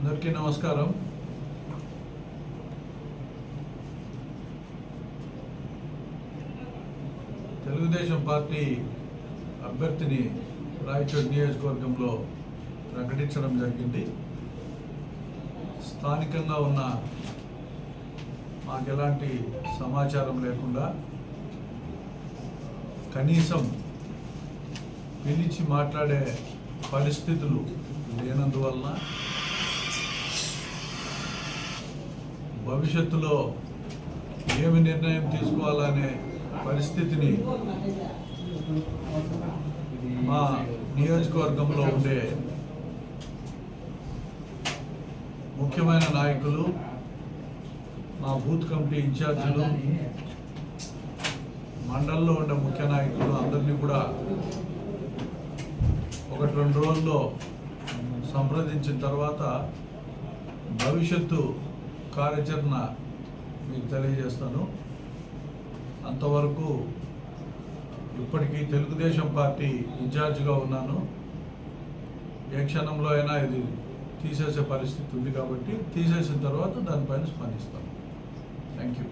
అందరికీ నమస్కారం. తెలుగుదేశం పార్టీ అభ్యర్థిని రాయచోటి నియోజకవర్గంలో ప్రకటించడం జరిగింది. స్థానికంగా ఉన్న మాకు ఎలాంటి సమాచారం లేకుండా కనీసం పిలిచి మాట్లాడే పరిస్థితులు లేనందువలన భవిష్యత్తులో ఏమి నిర్ణయం తీసుకోవాలనే పరిస్థితిని మా నియోజకవర్గంలో ఉండే ముఖ్యమైన నాయకులు మా బూత్ కమిటీ ఇన్ఛార్జీలు మండల్లో ఉండే ముఖ్య నాయకులు అందరినీ కూడా ఒకటి రెండు రోజుల్లో సంప్రదించిన తర్వాత భవిష్యత్తు కార్యాచరణ మీకు తెలియజేస్తాను. అంతవరకు ఇప్పటికీ తెలుగుదేశం పార్టీ ఇన్ఛార్జిగా ఉన్నాను. ఏ క్షణంలో అయినా ఇది తీసేసే పరిస్థితి ఉంది కాబట్టి తీసేసిన తర్వాత దానిపైన స్పందిస్తాను. Thank you